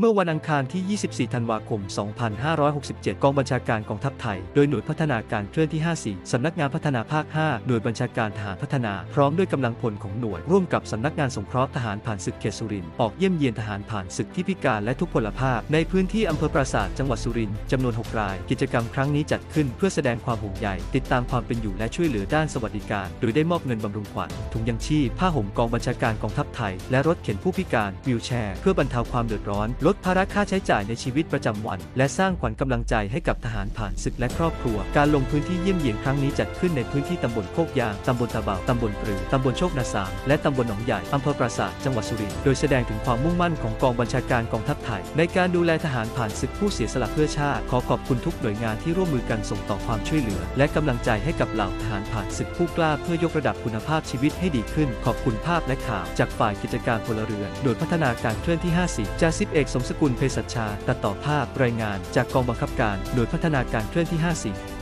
เมื่อวันอังคารที่ 24 ธันวาคม 2567 กองบัญชาการกองทัพไทย โดยหน่วยพัฒนาการเคลื่อนที่ 54 สำนักงานพัฒนาภาค 5 หน่วยบัญชาการทหารพัฒนา พร้อมด้วยกำลังพลของหน่วย ร่วมกับสำนักงานสงเคราะห์ทหารผ่านศึกเขตสุรินทร์ ออกเยี่ยมเยียนทหารผ่านศึกที่พิการและทุพพลภาพ ในพื้นที่อำเภอปราสาทจังหวัดสุรินทร์จำนวน 6 ราย กิจกรรมครั้งนี้จัดขึ้นเพื่อแสดงความห่วงใย ติดตามความเป็นอยู่และช่วยเหลือด้านสวัสดิการ โดยได้มอบเงินบำรุงขวัญ ถุงยังชีพ ผ้าห่มกองบัญชาการกองทัพไทย และรถเข็นผู้พิการวิวแชร์ เพื่อบรรเทาความเดือดร้อนลดภาระค่าใช้จ่ายในชีวิตประจำวัน และสร้างขวัญกำลังใจให้กับทหารผ่านศึกและครอบครัว การลงพื้นที่เยี่ยมเยียนครั้งนี้จัดขึ้นในพื้นที่ตำบลโคกยาง ตำบลตะเบา ตำบลปรือ ตำบลโชคนาสามและตำบลหนองใหญ่ อำเภอปราสาท จังหวัดสุรินทร์ โดยแสดงถึงความมุ่งมั่นของกองบัญชาการกองทัพไทย ในการดูแลทหารผ่านศึกผู้เสียสละเพื่อชาติ ขอขอบคุณทุกหน่วยงานที่ร่วมมือกันส่งต่อความช่วยเหลือ และกำลังใจให้กับเหล่าทหารผ่านศึกผู้กล้าเพื่อยกระดับคุณภาพชีวิตให้ดีขึ้น ขอบคุณภาพและข่าวจากฝ่ายกิจการพลเรือน โดยพัฒนาการเคลื่อนที่ 54จ่าสิบเอกสมสกุลเภสัชชา ตัดต่อภาพรายงานจากกองบังคับการโดยพัฒนาการเคลื่อนที่ 54